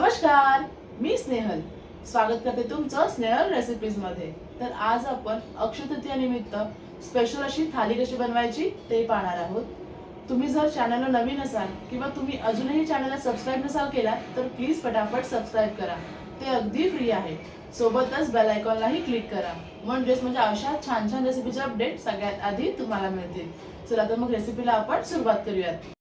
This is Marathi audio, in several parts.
नमस्कार मी स्नेहल. स्वागत करते तुमचं स्नेहल रेसिपीजमध्ये. तर आज आपण अक्षय निमित्त स्पेशल अशी थाली कशी बनवायची ते पाहणार आहोत. तुम्ही जर चॅनलला नवीन असाल किंवा तुम्ही अजूनही चॅनलला सबस्क्राईब नसाल केला तर प्लीज पटापट सबस्क्राईब करा. ते अगदी फ्री आहे. सोबतच बेल आयकॉनलाही क्लिक करा. म्हणजेच म्हणजे अशा छान छान रेसिपीचे अपडेट सगळ्यात आधी तुम्हाला मिळतील. चला तर मग रेसिपीला आपण सुरुवात करूयात.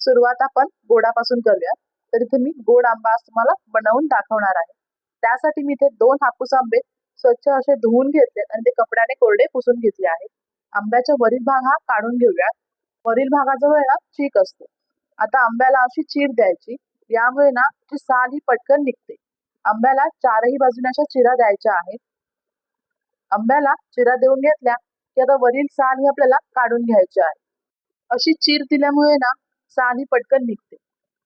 सुरुवात आपण गोडापासून करूया तर इथे मी गोड आंबा आज तुम्हाला बनवून दाखवणार आहे. त्यासाठी मी इथे दोन हापूस आंबे स्वच्छ असे धुवून घेतले आणि ते कपड्याने कोरडे पुसून घेतले आहेत आंब्याचा वरील भाग हा काढून घेऊया वरील भागाजवळ ना चीक असतो. आता आंब्याला अशी चीर द्यायची. यामुळे ना ती साल ही पटकन निघते. आंब्याला चारही बाजूने अशा चिरा द्यायच्या आहेत. आंब्याला चिरा देऊन घेतल्या की आता वरील साल ही आपल्याला काढून घ्यायची आहे. अशी चीर दिल्यामुळे ना साल ही पटकन निघते.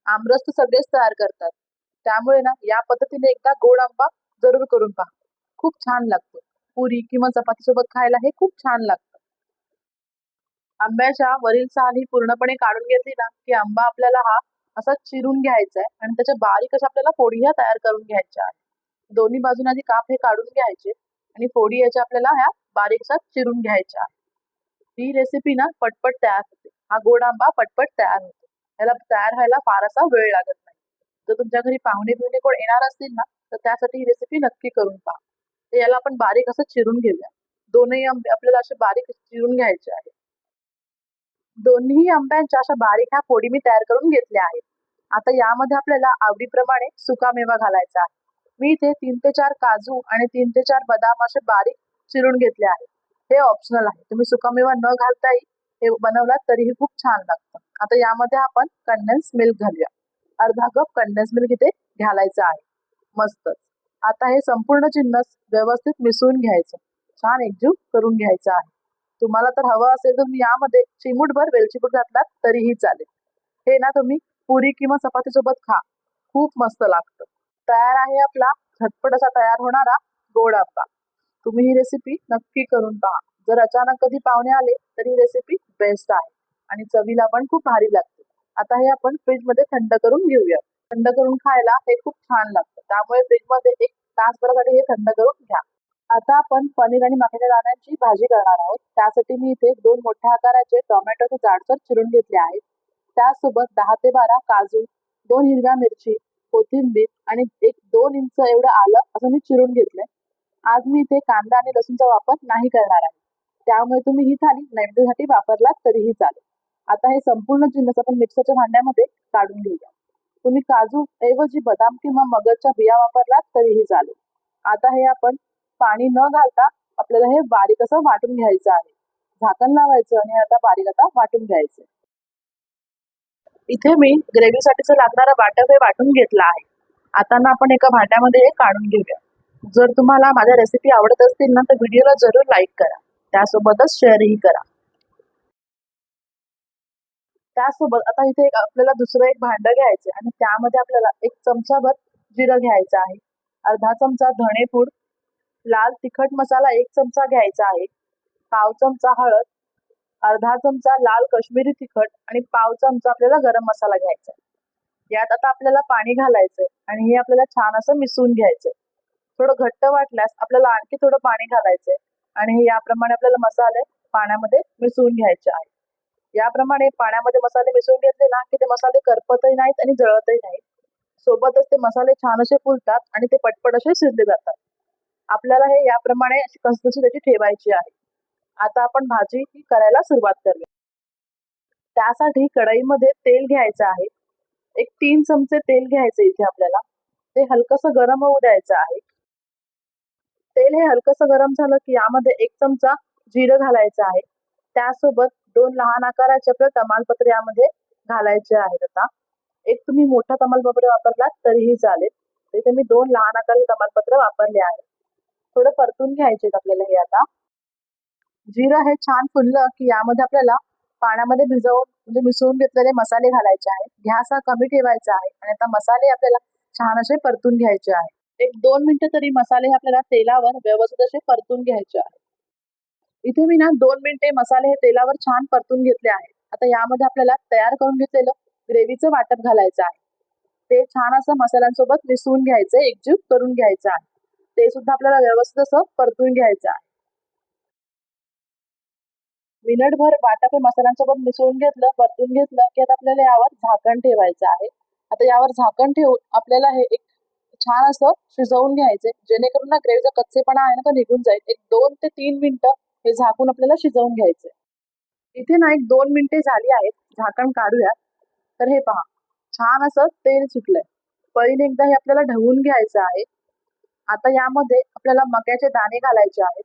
आमरस तर सगळेच तयार करतात. त्यामुळे ना या पद्धतीने एकदा गोड आंबा जरूर करून पहा. खूप छान लागतो. पुरी किंवा चपाती सोबत खायला हे खूप छान लागतं. आंब्याच्या वरील साल ही पूर्णपणे काढून घेतली ना की आंबा आपल्याला हा असा चिरून घ्यायचा आहे आणि त्याच्या बारीक अशा आपल्याला फोडी ह्या तयार करून घ्यायच्या आहे दोन्ही बाजूने आधी काप हे काढून घ्यायचे आणि फोडी याच्या आपल्याला ह्या बारीक चिरून घ्यायच्या आहे ही रेसिपी ना पटपट तयार होते. हा गोड आंबा पटपट तयार होतो. याला तयार व्हायला फार असा वेळ लागत नाही. जर तुमच्या घरी पाहुणे बिहुणे कोण येणार असतील ना तर त्यासाठी ही रेसिपी नक्की करून पहा. तर याला आपण बारीक असं चिरून घेऊया. दोनही आंबे आपल्याला असे बारीक चिरून घ्यायचे आहे दोन्ही आंब्यांच्या अशा बारीक ह्या फोडी मी तयार करून घेतल्या आहेत. आता यामध्ये आपल्याला आवडीप्रमाणे सुका मेवा घालायचा आहे. मी इथे तीन ते चार काजू आणि तीन ते चार बदाम असे बारीक चिरून घेतले आहेत. हे ऑप्शनल आहे. तुम्ही सुकामेवा न घालताही हे बनवलात तरीही खूप छान लागतं. आता यामध्ये आपण कंडेन्स मिल्क घालूया. अर्धा कप कंडेन्स मिल्क इथे घालायचं आहे. मस्तच. आता हे संपूर्ण जिन्नस व्यवस्थित मिसळून घ्यायचं. छान एकजीव करून घ्यायचं आहे. तुम्हाला तर हवं असेल तर तुम्ही यामध्ये चिमूटभर वेलचीपूट घातलात तरीही चालेल. हे ना तुम्ही पुरी किंवा चपातीसोबत खा. खूप मस्त लागतं. तयार आहे आपला झटपट असा तयार होणारा गोड आपला. तुम्ही ही रेसिपी नक्की करून पहा. जर अचानक कधी पाहुणे आले तर ही रेसिपी बेस्ट आहे. आणि चवीला पण खूप भारी लागते. आता हे आपण फ्रीजमध्ये थंड करून घेऊया. थंड करून खायला हे खूप छान लागतं. त्यामुळे फ्रीजमध्ये एक तासभरासाठी हे थंड करून घ्या. आता आपण पनीर आणि मक्याच्या दाण्यांची भाजी करणार आहोत. त्यासाठी मी इथे दोन मोठ्या आकाराचे टोमॅटोचे जाडसर चिरून घेतले आहेत. त्यासोबत दहा ते बारा काजू दोन हिरव्या मिरची कोथिंबीर आणि एक दोन इंच एवढं आलं असं मी चिरून घेतलंय. आज मी इथे कांदा आणि लसूणचा वापर नाही करणार आहे. त्यामुळे तुम्ही ही थाली नैवेद्यासाठी वापरलात तरीही चालेल. आता हे संपूर्ण जिन्नस आपण मिक्सरच्या भांड्यामध्ये काढून घेऊया. तुम्ही काजू ऐवजी बदाम किंवा मगरच्या बिया वापरलात तरीही चालेल. आता हे आपण पाणी न घालता आपल्याला हे बारीक असं वाटून घ्यायचं आहे. झाकण लावायचं आणि आता बारीक आता वाटून घ्यायचं इथे मी ग्रेव्हीसाठीच लागणारं वाटप हे वाटून घेतलं आहे. आता ना आपण एका भांड्यामध्ये हे काढून घेऊया. जर तुम्हाला माझ्या रेसिपी आवडत असतील ना तर व्हिडिओला जरूर लाईक करा. त्यासोबतच शेअरही करा. त्यासोबत आता इथे एक आपल्याला दुसरं एक भांडं घ्यायचं आणि त्यामध्ये आपल्याला एक चमचाभर जिरं घ्यायचं आहे. अर्धा चमचा धणेपूड लाल तिखट मसाला एक चमचा घ्यायचा आहे. पाव चमचा हळद अर्धा चमचा लाल काश्मीरी तिखट आणि पाव चमचा आपल्याला गरम मसाला घ्यायचा आहे. यात आता आपल्याला पाणी घालायचंय आणि हे आपल्याला छान असं मिसळून घ्यायचंय. थोडं घट्ट वाटल्यास आपल्याला आणखी थोडं पाणी घालायचंय. आणि हे याप्रमाणे आपल्याला मसाले पाण्यामध्ये मिसळून घ्यायचे आहे याप्रमाणे पाण्यामध्ये मसाले मिसळून घेतले ना की ते मसाले करपतही नाहीत आणि जळतही नाहीत. सोबतच ते मसाले छान असे फुलतात आणि ते पटपट असे शिजले जातात. आपल्याला हे याप्रमाणे अशी कसकशी त्याची ठेवायची आहे. आता आपण भाजी ही करायला सुरुवात करूया. त्यासाठी कढईमध्ये तेल घ्यायचं आहे. एक तीन चमचे तेल घ्यायचं इथे आपल्याला. ते हलकस गरम होऊ द्यायचं आहे. तेल हे हलकस गरम झालं की यामध्ये एक चमचा जिरं घालायचं आहे. त्यासोबत दोन लहान आकाराचे आपले तमालपत्र यामध्ये घालायचे आहेत आता. एक तुम्ही मोठा तमालपत्र वापरलात तरीही चालेल. तिथे मी दोन लहान आकाराचे तमालपत्र वापरले आहेत. थोडं परतून घ्यायचे आपल्याला हे आता. जिरं हे छान फुललं की यामध्ये आपल्याला पाण्यामध्ये भिजवून म्हणजे मिसळून घेतलेले मसाले घालायचे आहेत. घ्यास हा कमी ठेवायचा आहे आणि आता मसाले आपल्याला छान असे परतून घ्यायचे आहेत. एक दोन मिनिटं तरी मसाले हे आपल्याला तेलावर व्यवस्थित असे परतून घ्यायचे आहेत. इथे मी ना दोन मिनिटे मसाले हे तेलावर छान परतून घेतले आहेत. आता यामध्ये आपल्याला तयार करून घेतलेलं ग्रेव्हीचं वाटप घालायचं आहे. ते छान असं मसाल्यांसोबत मिसळून घ्यायचं एकजीव करून घ्यायचं आहे. ते सुद्धा आपल्याला व्यवस्थित असं परतून घ्यायचं आहे. मिनिटभर हे मसाल्यांसोबत मिसळून घेतलं परतून घेतलं की आता आपल्याला यावर झाकण ठेवायचं आहे. आता यावर झाकण ठेवून आपल्याला हे एक छान असं शिजवून घ्यायचे जेणेकरून ना ग्रेव्हीचा कच्चेपणा आहे ना तो निघून जाईल. एक दोन ते तीन मिनिटं हे झाकून आपल्याला शिजवून घ्यायचे. इथे ना एक दोन मिनिटे झाली आहेत झाकण काढूया. तर हे पहा छान असं तेल सुटलंय. पळीने एकदा हे आपल्याला ढवून घ्यायचं आहे. आता यामध्ये आपल्याला मक्याचे दाणे घालायचे आहेत.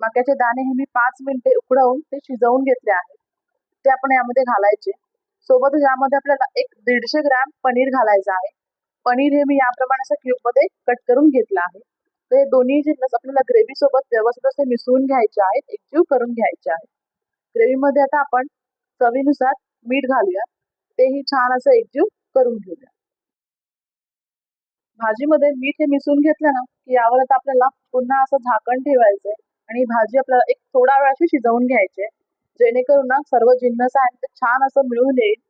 मक्याचे दाणे हे मी पाच मिनिटे उकडवून ते शिजवून घेतले आहेत. ते आपण यामध्ये घालायचे. सोबतच यामध्ये आपल्याला एक दीडशे ग्रॅम पनीर घालायचं आहे. पनीर हे मी याप्रमाणे असं क्यूबमध्ये कट करून घेतलं आहे. तर हे दोन्ही जिन्नस आपल्याला ग्रेव्ही सोबत व्यवस्थित असे मिसळून घ्यायचे आहेत एकजीव करून घ्यायचे आहेत. ग्रेव्हीमध्ये आता आपण चवीनुसार मीठ घालूया. तेही छान असं एकजीव करून घेऊया. भाजीमध्ये मीठ हे मिसळून घेतलं ना की यावर आता आपल्याला पुन्हा असं झाकण ठेवायचंय आणि भाजी आपल्याला एक थोडा वेळ अशी शिजवून घ्यायची जेणेकरून ना सर्व जिन्नस आहे ते छान असं मिळून येईल.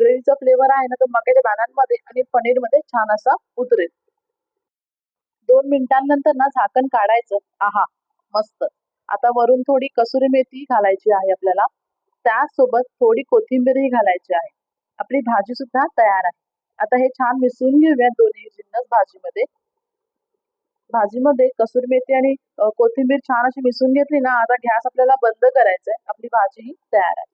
ग्रेव्हीचा फ्लेवर आहे ना तो मक्याच्या दाण्यांमध्ये आणि पनीरमध्ये छान असा उतरेल. दोन मिनिटांनंतर ना झाकण काढायचं. आहा मस्त. आता वरून थोडी कसुरी मेथी घालायची आहे आपल्याला. त्यासोबत थोडी कोथिंबीरही घालायची आहे. आपली भाजी सुद्धा तयार आहे. आता हे छान मिसळून घेऊया दोन्ही जिन्नस भाजीमध्ये. भाजीमध्ये कसुरी मेथी आणि कोथिंबीर छान अशी मिसळून घेतली ना आता गॅस आपल्याला बंद करायचा आहे आपली भाजी ही तयार आहे.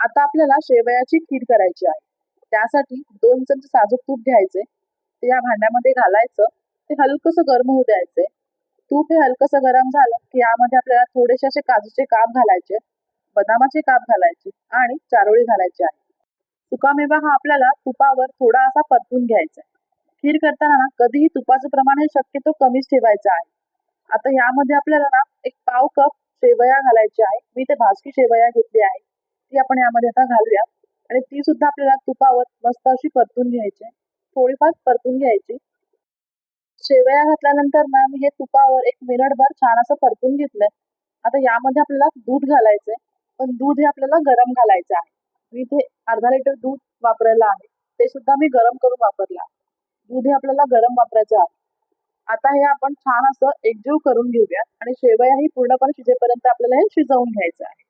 आता आपल्याला शेवयाची खीर करायची आहे. त्यासाठी दोन चमचे साजूक तूप घ्यायचे. ते या भांड्यामध्ये घालायचं. ते हलकंसं गरम होऊ द्यायचे. तूप हे हलकंसं गरम झालं की यामध्ये आपल्याला थोडेसे असे काजूचे काप घालायचे बदामाचे काप घालायचे आणि चारोळी घालायची आहे. सुकामेवा हा आपल्याला तुपावर थोडा असा परतून घ्यायचा आहे. खीर करताना ना कधीही तुपाचं प्रमाण हे शक्यतो कमीच ठेवायचं आहे. आता यामध्ये आपल्याला ना एक पाव कप शेवया घालायची आहे. मी ते भाजकी शेवया घेतली आहे. ती आपण यामध्ये आता घालूया. आणि ती सुद्धा आपल्याला तुपावर मस्त अशी परतून घ्यायची. थोडीफार परतून घ्यायची. शेवया घातल्यानंतर ना मी हे तुपावर एक मिनिटभर छान असं परतून घेतलंय. आता यामध्ये आपल्याला दूध घालायचंय. पण दूध हे आपल्याला गरम घालायचं आहे. मी इथे अर्धा लिटर दूध वापरायला आहे. ते सुद्धा मी गरम करून वापरलं आहे. दूध हे आपल्याला गरम वापरायचं आहे. आता हे आपण छान असं एकजीव करून घेऊया. आणि शेवया ही पूर्णपणे शिजेपर्यंत आपल्याला हे शिजवून घ्यायचं आहे.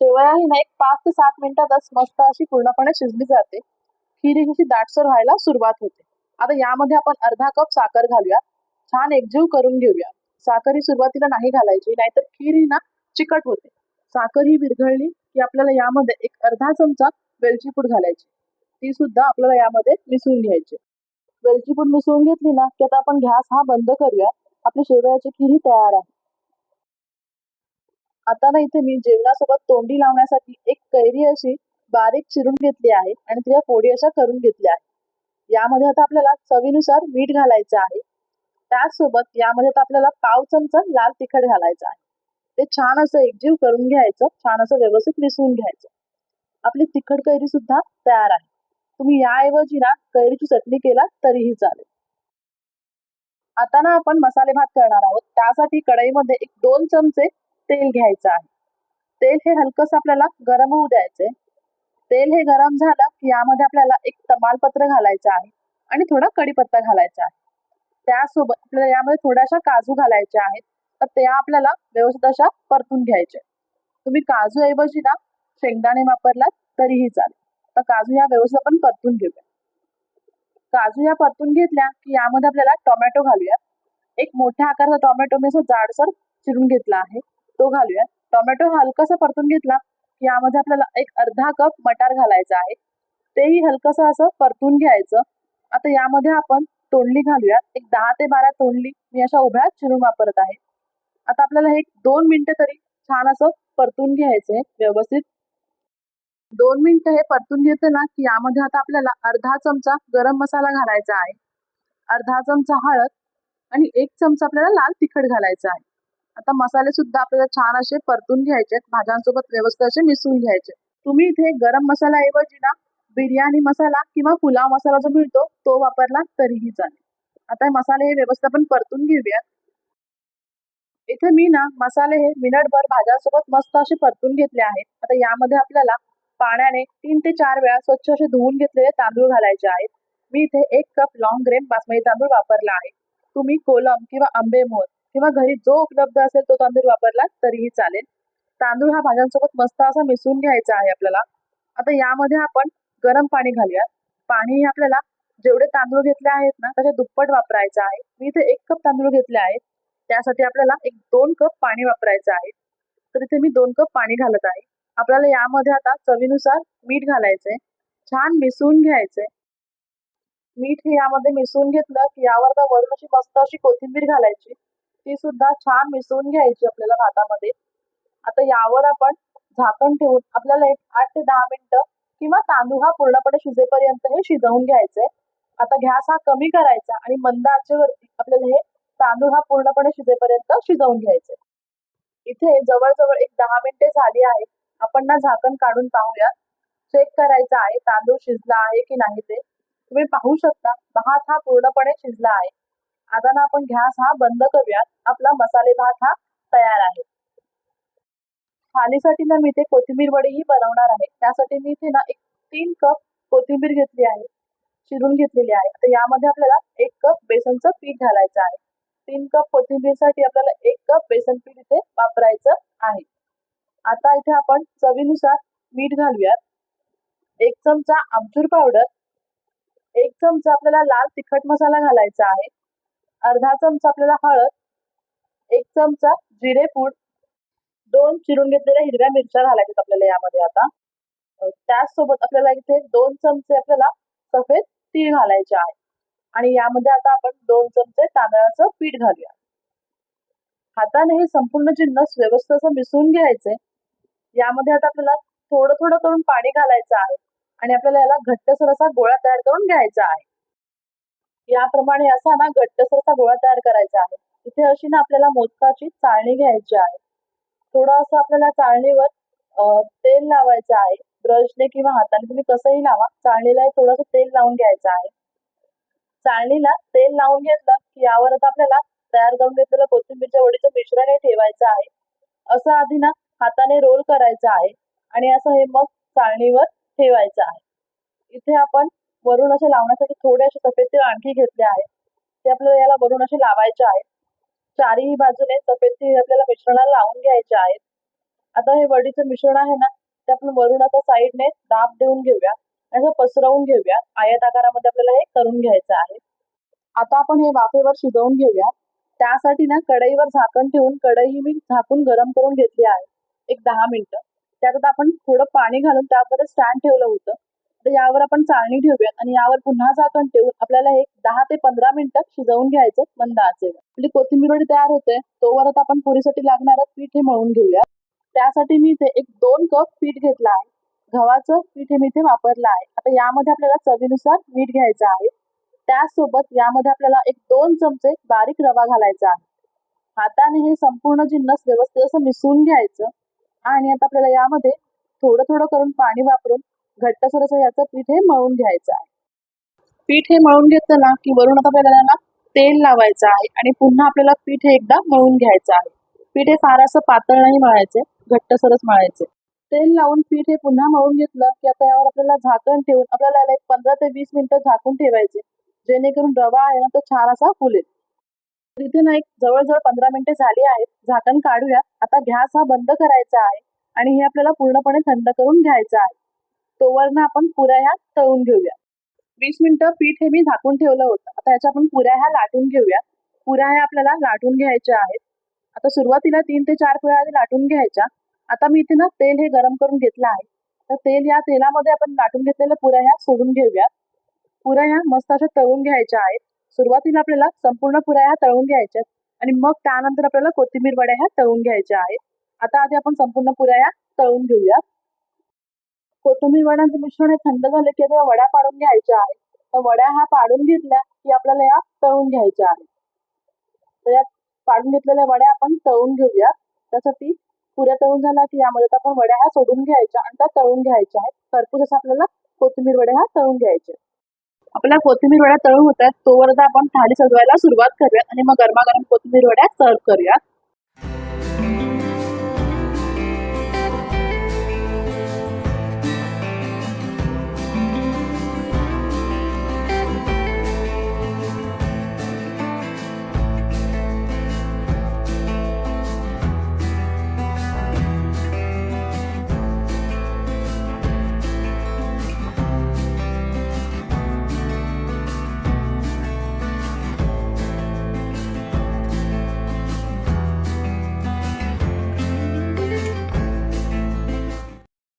शेवया ही ना एक पाच ते सात मिनिटातच मस्त अशी पूर्णपणे शिजली जाते. खीर ही कशी दाटसर व्हायला सुरुवात होते. आता यामध्ये आपण अर्धा कप साखर घालूया छान एकजीव करून घेऊया साखर ही सुरुवातीला नाही घालायची नाहीतर खीर ही ना चिकट होते. साखर ही विरघळली की आपल्याला यामध्ये एक अर्धा चमचा वेलची पूड घालायची. ती सुद्धा आपल्याला यामध्ये मिसळून घ्यायची. वेलची पूड मिसळून घेतली ना की आता आपण गॅस हा बंद करूया आपली शेवयाची खीर ही तयार आहे. आता ना इथे मी जेवणासोबत तोंडी लावण्यासाठी एक कैरी अशी बारीक चिरून घेतली आहे आणि तिच्या फोडी अशा करून घेतल्या आहे यामध्ये आता आपल्याला चवीनुसार मीठ घालायचं आहे. त्याचसोबत यामध्ये आता आपल्याला पाव चमचा लाल तिखट घालायचं आहे. ते छान असं एकजीव करून घ्यायचं छान असं व्यवस्थित मिसळून घ्यायचं. आपली तिखट कैरी सुद्धा तयार आहे. तुम्ही याऐवजी ना कैरीची चटणी केला तरीही चालेल. आता ना आपण मसाले भात करणार आहोत. त्यासाठी कढईमध्ये एक दोन चमचे तेल घ्यायचं आहे. तेल हे हलकस आपल्याला गरम होऊ द्यायचे तेल हे गरम झालं की यामध्ये आपल्याला एक तमालपत्र घालायचं आहे आणि थोडा कढीपत्ता घालायचा आहे. त्यासोबत आपल्याला यामध्ये थोड्याशा काजू घालायच्या आहेत. तर त्या आपल्याला व्यवस्थित अशा परतून घ्यायच्या तुम्ही काजू ऐवजी ना शेंगदाणे वापरलात तरीही चालेल. तर काजू या व्यवस्थित आपण परतून घेऊया. काजू या परतून घेतल्या की यामध्ये आपल्याला टोमॅटो घालूया. एक मोठ्या आकाराचा टोमॅटो मी असं जाडसर चिरून घेतला आहे. तो घालूया टोमॅटो हलकासा परतून घेतला की यामध्ये आपल्याला एक अर्धा कप मटार घालायचा आहे. तेही हलकसं असं परतून घ्यायचं. आता यामध्ये आपण तोंडली घालूया एक दहा ते बारा तोंडली मी अशा उभ्या चिरून वापरत आहे. आता आपल्याला हे एक दोन मिनटं तरी छान असं परतून घ्यायचंय व्यवस्थित. दोन मिनिटं हे परतून घेतलं ना की यामध्ये आता आपल्याला अर्धा चमचा गरम मसाला घालायचा आहे. अर्धा चमचा हळद आणि एक चमचा आपल्याला लाल तिखट घालायचं आहे. आता मसाले सुद्धा आपल्याला छान असे परतून घ्यायचे भाज्यांसोबत व्यवस्थित असे मिसळून घ्यायचे तुम्ही इथे गरम मसाला ऐवजी ना बिर्याणी मसाला किंवा पुलाव मसाला जो मिळतो तो वापरला तरीही चालेल. आता मसाले हे व्यवस्थित आपण परतून घेऊया इथे मी ना मसाले हे मिनटभर भाज्यांसोबत मस्त असे परतून घेतले आहेत. आता यामध्ये आपल्याला पाण्याने तीन ते चार वेळा स्वच्छ असे धुवून घेतलेले तांदूळ घालायचे आहेत. मी इथे एक कप लॉंग ग्रेन बासमती तांदूळ वापरला आहे. तुम्ही कोलम किंवा आंबेमोर किंवा घरी जो उपलब्ध असेल तो तांदूळ वापरला तरीही चालेल. तांदूळ हा भाज्यांसोबत मस्त असा मिसळून घ्यायचा आहे आपल्याला. आता यामध्ये आपण गरम पाणी घालूया पाणी हे आपल्याला जेवढे तांदूळ घेतले आहेत ना त्याच्या दुप्पट वापरायचं आहे. मी इथे एक कप तांदूळ घेतले आहेत. त्यासाठी आपल्याला एक दोन कप पाणी वापरायचं आहे. तर इथे मी दोन कप पाणी घालत आहे. आपल्याला यामध्ये आता चवीनुसार मीठ घालायचंय. छान मिसळून घ्यायचंय. मीठ हे यामध्ये मिसळून घेतलं की यावर आता वरून अशी मस्त अशी कोथिंबीर घालायची. ती सुद्धा छान मिसळून घ्यायची आपल्याला भातामध्ये. आता यावर आपण झाकण ठेवून आपल्याला एक आठ ते दहा मिनिटं किंवा तांदूळ हा पूर्णपणे शिजेपर्यंत हे शिजवून घ्यायचंय. आता गॅस हा कमी करायचा आणि मंद आचेवरती आपल्याला हे तांदूळ हा पूर्णपणे शिजेपर्यंत शिजवून घ्यायचंय. इथे जवळजवळ एक दहा मिनिटे झाली आहेत. आपण ना झाकण काढून पाहूया चेक करायचं आहे तांदूळ शिजला आहे की नाही ते. तुम्ही पाहू शकता भात हा पूर्णपणे शिजला आहे. आता ना आपण गॅस हा बंद करूयात. आपला मसाले भात हा तयार आहे. थालीसाठी ना मी इथे कोथिंबीर वडीही बनवणार आहे. त्यासाठी मी इथे ना एक तीन कप कोथिंबीर घेतली आहे. चिरून घेतलेली आहे. तर यामध्ये आपल्याला एक कप बेसनचं पीठ घालायचं आहे. तीन कप कोथिंबीरसाठी आपल्याला एक कप बेसन पीठ इथे वापरायचं आहे. आता इथे आपण चवीनुसार मीठ घालूयात. एक चमचा आमचूर पावडर. एक चमचा आपल्याला लाल तिखट मसाला घालायचा आहे. अर्धा चमचा आपल्याला हळद एक चमचा जिरे पूड दोन चिरून घेतलेल्या हिरव्या मिरच्या घालायच्यात आपल्याला यामध्ये आता. त्याचसोबत आपल्याला इथे दोन चमचे आपल्याला सफेद तीळ घालायचे आहे. आणि यामध्ये आता आपण दोन चमचे तांदळाचं पीठ घालूया. हाताने हे संपूर्ण जिन्नस व्यवस्थित असं मिसळून घ्यायचे. यामध्ये आता आपल्याला थोडं थोडं करून पाणी घालायचं आहे. आणि आपल्याला याला घट्टसर असा गोळा तयार करून घ्यायचा आहे. याप्रमाणे असा ना घट्टसर असा गोळा तयार करायचा आहे. इथे अशी ना आपल्याला मोदकाची चाळणी घ्यायची आहे. थोडं असं आपल्याला चाळणीवर तेल लावायचं आहे. ब्रशने किंवा हाताने तुम्ही कसंही लावा चाळणीला थोडंसं तेल लावून घ्यायचं आहे. चाळणीला तेल लावून घेतलं की यावर आता आपल्याला तयार करून घेतलेलं कोथिंबीरच्या वडीचं मिश्रण हे ठेवायचं आहे. असं आधी ना हाताने रोल करायचं आहे आणि असं हे मग चाळणीवर ठेवायचं आहे. इथे आपण वरून असे लावण्यासाठी थोडे असे सफेद तीळ आणखी घेतले आहेत. ते आपल्याला याला वरून असे लावायचे आहेत. चारही बाजूने सफेद तीळ आपल्याला मिश्रणाला लावून घ्यायचे आहेत. आता हे वडीचं मिश्रण आहे ना ते आपण वरून आता साईडने दाब देऊन घेऊया असं पसरवून घेऊया. आयत आकारामध्ये आपल्याला हे करून घ्यायचं आहे. आता आपण हे वाफेवर शिजवून घेऊया. त्यासाठी ना कढईवर झाकण ठेवून कढई मी झाकून गरम करून घेतली आहे. एक दहा मिनिटं. त्यात आपण थोडं पाणी घालून त्यामध्ये स्टँड ठेवलं होतं. तर यावर आपण चाळणी ठेवूयात आणि यावर पुन्हा झाकण ठेवून आपल्याला हे दहा ते पंधरा मिनिटं शिजवून घ्यायचं मंद आचेवर आपली कोथिंबीर वडी तयार होते. तोवर आता आपण पुरीसाठी लागणारं पीठ हे मळून घेऊया. त्यासाठी मी इथे एक दोन कप पीठ घेतला आहे. गव्हाचं पीठ हे मी इथे वापरलं आहे. आता यामध्ये आपल्याला चवीनुसार मीठ घ्यायचं आहे. त्याचसोबत यामध्ये आपल्याला एक दोन चमचे बारीक रवा घालायचा आहे. हाताने हे संपूर्ण जिन्नस व्यवस्थित असं मिसळून घ्यायचं. आणि आता आपल्याला यामध्ये थोडं थोडं करून पाणी वापरून घट्टसर असं याचं पीठ हे मळून घ्यायचं आहे. पीठ हे मळून घेतलं ना की वरून आता आपल्याला ना तेल लावायचं आहे आणि पुन्हा आपल्याला पीठ हे एकदा मळून घ्यायचं आहे. पीठ हे फार असं पातळ नाही मळायचे घट्टसरच मळायचे. तेल लावून पीठ हे पुन्हा मळून घेतलं की आता यावर आपल्याला झाकण ठेवून आपल्याला एक पंधरा ते वीस मिनिटं झाकून ठेवायचे. जेणेकरून रवा आहे ना तो छान असा फुलेल. तिथे ना एक जवळजवळ पंधरा मिनिटे झाली आहेत. झाकण काढूया. आता गॅस हा बंद करायचा आहे आणि हे आपल्याला पूर्णपणे थंड करून घ्यायचं आहे. तोवर ना आपण पुऱ्या ह्या तळून घेऊया. वीस मिनिटं पीठ हे मी झाकून ठेवलं होतं. आता याच्या आपण पुऱ्या ह्या लाटून घेऊया. पुऱ्या ह्या आपल्याला लाटून घ्यायच्या आहेत. आता सुरुवातीला तीन ते चार पुऱ्या आधी लाटून घ्यायच्या. आता मी इथे ना तेल हे गरम करून घेतलं आहे. तर तेल या तेलामध्ये आपण लाटून घेतलेल्या पुऱ्या ह्या सोडून घेऊया. पुऱ्या ह्या मस्त अशा तळून घ्यायच्या आहेत. सुरुवातीला आपल्याला संपूर्ण पुऱ्या ह्या तळून घ्यायच्या आणि मग त्यानंतर आपल्याला कोथिंबीर वड्या ह्या तळून घ्यायच्या आहेत. आता आधी आपण संपूर्ण पुऱ्या ह्या तळून घेऊया. कोथिंबीर वड्यांचं मिश्रण हे थंड झालं की त्या वड्या पाडून घ्यायच्या आहेत. तर वड्या ह्या पाडून घेतल्या की आपल्याला या तळून घ्यायच्या आहेत. तर या पाडून घेतलेल्या वड्या आपण तळून घेऊया त्यासाठी पुऱ्या तळून झाल्या की यामध्ये आपण वड्या ह्या सोडून घ्यायच्या आणि त्या तळून घ्यायच्या आहेत. भरपूर असं आपल्याला कोथिंबीर वड्या ह्या तळून घ्यायच्या आपल्या कोथिंबीर वड्या तळून होत आहेत तोवर आपण थाली सजवायला सुरुवात करूयात आणि मग गरमागरम कोथिंबीर वड्या सर्व करूयात.